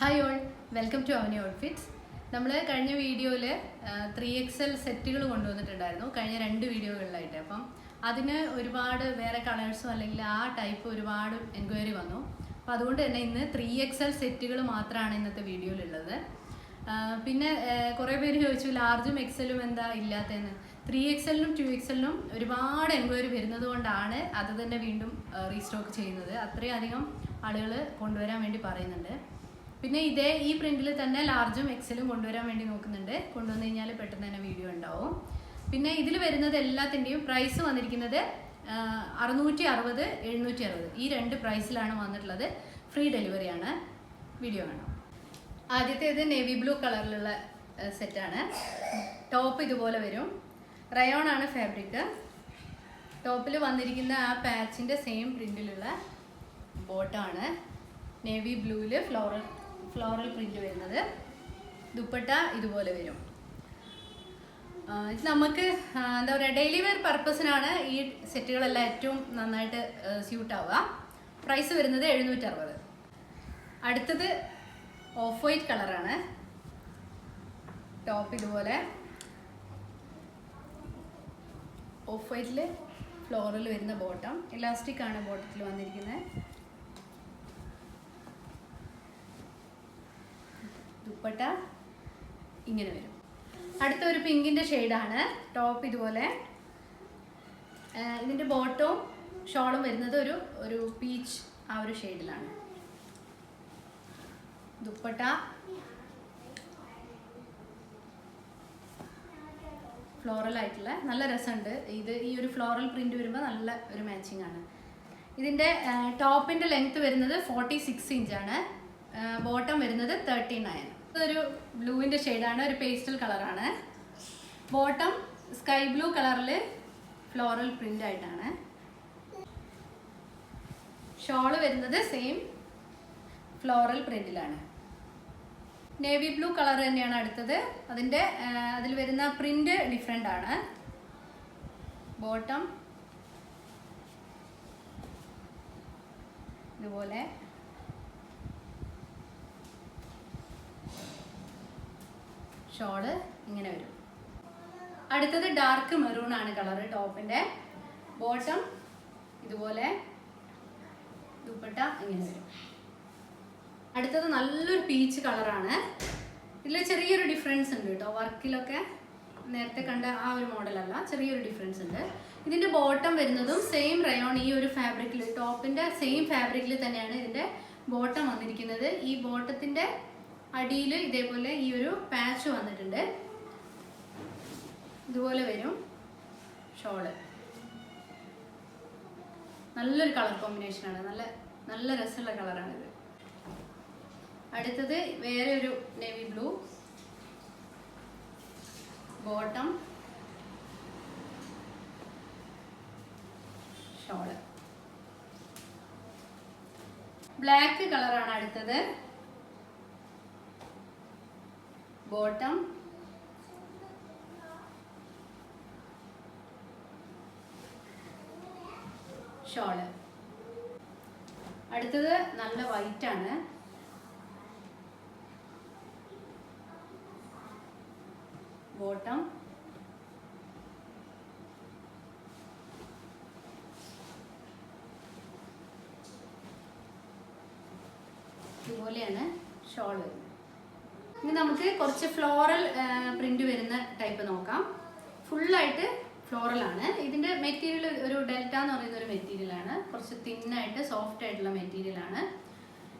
Hi all welcome to Avani outfits നമ്മൾ കഴിഞ്ഞ വീഡിയോയിൽ ത്രീ എക്സ് എൽ സെറ്റുകൾ കൊണ്ടുവന്നിട്ടുണ്ടായിരുന്നു. കഴിഞ്ഞ രണ്ട് വീഡിയോകളിലായിട്ട്. അപ്പം അതിന് ഒരുപാട് വേറെ കളേഴ്സും അല്ലെങ്കിൽ ആ ടൈപ്പ് ഒരുപാട് എൻക്വയറി വന്നു. അപ്പോൾ അതുകൊണ്ട് തന്നെ ഇന്ന് ത്രീ എക്സ് എൽ സെറ്റുകൾ മാത്രമാണ് ഇന്നത്തെ വീഡിയോയിലുള്ളത്. പിന്നെ കുറേ പേര് ചോദിച്ചു ലാർജും എക്സലും എന്താ ഇല്ലാത്തതെന്ന്? ത്രീ എക്സലിനും ടു എക്സലിനും ഒരുപാട് എൻക്വയറി വരുന്നത് കൊണ്ടാണ് അത് തന്നെ വീണ്ടും റീസ്റ്റോക്ക് ചെയ്യുന്നത്. അത്രയധികം ആളുകൾ കൊണ്ടുവരാൻ വേണ്ടി പറയുന്നുണ്ട്. പിന്നെ ഇതേ ഈ പ്രിന്റിൽ തന്നെ ലാർജും എക്സലും കൊണ്ടുവരാൻ വേണ്ടി നോക്കുന്നുണ്ട്. കൊണ്ടുവന്നു കഴിഞ്ഞാൽ പെട്ടെന്ന് തന്നെ വീഡിയോ ഉണ്ടാവും. പിന്നെ ഇതിൽ വരുന്നത് എല്ലാത്തിന്റെയും പ്രൈസ് വന്നിരിക്കുന്നത് അറുന്നൂറ്റി അറുപത് എഴുന്നൂറ്റി അറുപത് ഈ രണ്ട് പ്രൈസിലാണ് വന്നിട്ടുള്ളത്. ഫ്രീ ഡെലിവറിയാണ് വീഡിയോ കാണാം. ആദ്യത്തേത് നേവി ബ്ലൂ കളറിലുള്ള സെറ്റാണ് ടോപ്പ് ഇതുപോലെ വരും. റയോൺ ആണ് ഫാബ്രിക് ടോപ്പിൽ വന്നിരിക്കുന്ന ആ പാച്ചിന്റെ സെയിം പ്രിന്റിലുള്ള ബോട്ടാണ് നേവി ബ്ലൂവിൽ ഫ്ലോറൽ ഫ്ലോറൽ പ്രിന്റ് വരുന്നത്. ദുപ്പട്ട ഇതുപോലെ വരും. ഇത് നമുക്ക് എന്താ പറയുക ഡെയിലി വെയർ പർപ്പസിനാണ് ഈ സെറ്റുകളെല്ലാം ഏറ്റവും നന്നായിട്ട് സ്യൂട്ട് ആവുക. പ്രൈസ് വരുന്നത് എഴുന്നൂറ്ററുപത്. അടുത്തത് ഓഫ് വൈറ്റ് കളറാണ് ടോപ്പ് ഇതുപോലെ. ഓഫ് വൈറ്റിൽ ഫ്ലോറിൽ വരുന്ന ബോട്ടം ഇലാസ്റ്റിക് ആണ് ബോട്ടത്തിൽ വന്നിരിക്കുന്നത്. ദുപ്പട്ട ഇങ്ങനെ വരും. അടുത്ത ഒരു പിങ്കിന്റെ ഷെയ്ഡാണ്. ടോപ്പ് ഇതുപോലെ. ഇതിന്റെ ബോട്ടവും ഷോളും വരുന്നത് ഒരു ഒരു പീച്ച് ആ ഒരു ഷെയ്ഡിലാണ്. ദുപ്പട്ട. ഫ്ലോറൽ ആയിട്ടുള്ള. നല്ല രസമുണ്ട്. ഇത് ഈ ഒരു ഫ്ലോറൽ പ്രിന്റ് വരുമ്പോൾ നല്ല ഒരു മാച്ചിങ് ആണ്. ഇതിന്റെ ടോപ്പിന്റെ ലെങ്ത് വരുന്നത് ഫോർട്ടി സിക്സ് ഇഞ്ചാണ് ബോട്ടം വരുന്നത് തേർട്ടി നയൻ ഇതൊരു ബ്ലൂവിന്റെ ഷെയ്ഡാണ് ഒരു പേസ്റ്റൽ കളറാണ് ബോട്ടം സ്കൈ ബ്ലൂ കളറിൽ ഫ്ലോറൽ പ്രിന്റ് ആയിട്ടാണ്. ഷോൾ വരുന്നത് സെയിം ഫ്ലോറൽ പ്രിന്റിലാണ് നേവി ബ്ലൂ കളർ തന്നെയാണ് അടുത്തത്. അതിന്റെ അതിൽ വരുന്ന പ്രിന്റ് ഡിഫറെന്റ് ആണ്. ബോട്ടം ഇതുപോലെ. ഷോൾ ഇങ്ങനെ വരും. അടുത്തത് ഡാർക്ക് മെറൂൺ ആണ് കളർ ടോപ്പിന്റെ. ബോട്ടം ഇതുപോലെ ദുപ്പട്ട ഇങ്ങനെ വരും. അടുത്തത് നല്ലൊരു പീച്ച് കളറാണ് ഇതിൽ ചെറിയൊരു ഡിഫറൻസ് ഉണ്ട് കേട്ടോ. വർക്കിലൊക്കെ നേരത്തെ കണ്ട ആ ഒരു മോഡലല്ല ചെറിയൊരു ഡിഫറൻസ് ഉണ്ട്. ഇതിന്റെ ബോട്ടം വരുന്നതും സെയിം റയോൺ ഈ ഒരു ഫാബ്രിക്കിൽ ടോപ്പിന്റെ സെയിം ഫാബ്രിക്കിൽ തന്നെയാണ് ഇതിന്റെ ബോട്ടം വന്നിരിക്കുന്നത്. ഈ ബോട്ടത്തിന്റെ അടിയിൽ ഇതേപോലെ ഈ ഒരു പാച്ച് വന്നിട്ടുണ്ട്. ഇതുപോലെ വരും. ഷോൾ. നല്ലൊരു കളർ കോമ്പിനേഷനാണ് നല്ല നല്ല രസമുള്ള കളറാണിത് അടുത്തത് വേറെ ഒരു navy blue bottom shawl. Black കളറാണ് അടുത്തത്. ബോട്ടം. ഷോൾ. അടുത്തത് നല്ല വൈറ്റ് ആണ്. ബോട്ടം. ഇതുപോലെയാണ് ഷോൾ വരുന്നത്. ഇനി നമുക്ക് കുറച്ച് ഫ്ലോറൽ പ്രിന്റ് വരുന്ന ടൈപ്പ് നോക്കാം. ഫുള്ളായിട്ട് ആണ്. ഇതിന്റെ മെറ്റീരിയൽ ഒരു ഡെൽറ്റ എന്ന് പറയുന്ന ഒരു മെറ്റീരിയൽ ആണ്. കുറച്ച് തിന്നായിട്ട് സോഫ്റ്റ് ആയിട്ടുള്ള മെറ്റീരിയൽ ആണ്.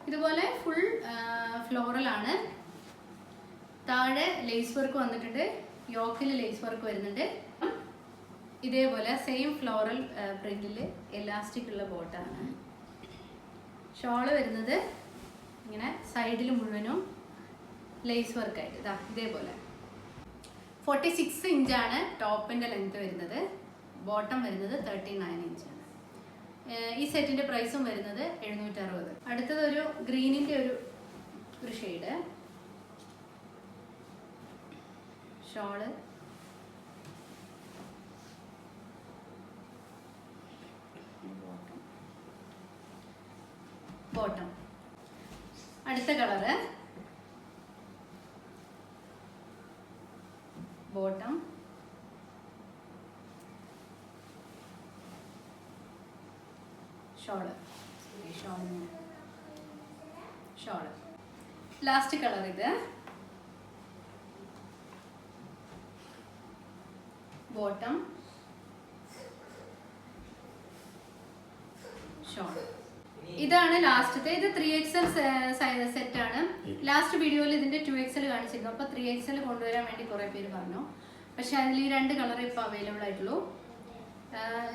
ഇതുപോലെ ഫുൾ ഫ്ലോറൽ ആണ്. താഴെ ലേസ് വർക്ക് വന്നിട്ടുണ്ട്. യോക്കിൽ ലേസ് വർക്ക് വരുന്നുണ്ട്. ഇതേപോലെ സെയിം ഫ്ലോറൽ പ്രിന്റിൽ എലാസ്റ്റിക് ഉള്ള ബോട്ടാണ് ഷോൾ വരുന്നത് ഇങ്ങനെ സൈഡിൽ മുഴുവനും ലേസ് വർക്ക് വർക്കായിട്ട് ഇതാ ഇതേപോലെ. ഫോർട്ടി സിക്സ് ഇഞ്ചാണ് ടോപ്പിന്റെ ലെങ്ത് വരുന്നത്. ബോട്ടം വരുന്നത് തേർട്ടി നയൻ ഇഞ്ചാണ് ഈ സെറ്റിന്റെ പ്രൈസും വരുന്നത് എഴുന്നൂറ്റി അറുപത് അടുത്തത് ഒരു ഗ്രീനിന്റെ ഒരു ഒരു ഷെയ്ഡ് ഷോൾ. ബോട്ടം അടുത്ത കളറ് ബോട്ടം. ഷോൾ. ഷോളിന്. ഷോൾ. ലാസ്റ്റ് കളർ ഇത്. ബോട്ടം. ഷോൾ ഇതാണ് ലാസ്റ്റത്തെ ഇത് ത്രീ എക്സൽ സെറ്റ് ആണ്. ലാസ്റ്റ് വീഡിയോയിൽ ഇതിന്റെ ടു എക്സൽ കാണിച്ചിരുന്നു. അപ്പൊ ത്രീ എക്സൽ കൊണ്ടുവരാൻ വേണ്ടി കുറെ പേര് പറഞ്ഞു. പക്ഷെ അതിൽ ഈ രണ്ട് കളർ ഇപ്പൊ അവൈലബിൾ ആയിട്ടുള്ളൂ.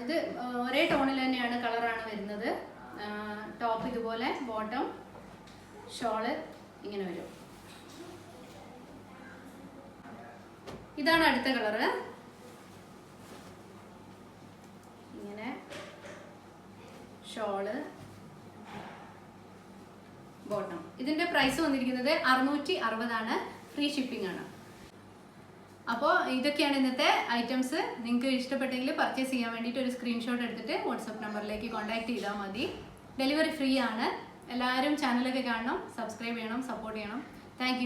ഇത് ഒരേ ടോണിൽ തന്നെയാണ് കളറാണ് വരുന്നത്. ടോപ്പ് ഇതുപോലെ ബോട്ടം ഷോൾ ഇങ്ങനെ വരും. ഇതാണ് അടുത്ത കളറ് ഇങ്ങനെ ഷോൾ ബോട്ടം ഇതിന്റെ പ്രൈസ് വന്നിരിക്കുന്നത് അറുന്നൂറ്റി അറുപതാണ് ഫ്രീ ഷിപ്പിംഗ് ആണ്. അപ്പോൾ ഇതൊക്കെയാണ് ഇന്നത്തെ ഐറ്റംസ് നിങ്ങൾക്ക് ഇഷ്ടപ്പെട്ടെങ്കിൽ പർച്ചേസ് ചെയ്യാൻ വേണ്ടിയിട്ട് ഒരു സ്ക്രീൻഷോട്ട് എടുത്തിട്ട് വാട്സപ്പ് നമ്പറിലേക്ക് കോൺടാക്ട് ചെയ്താൽ മതി. ഡെലിവറി ഫ്രീ ആണ്. എല്ലാവരും ചാനലൊക്കെ കാണണം സബ്സ്ക്രൈബ് ചെയ്യണം സപ്പോർട്ട് ചെയ്യണം. താങ്ക്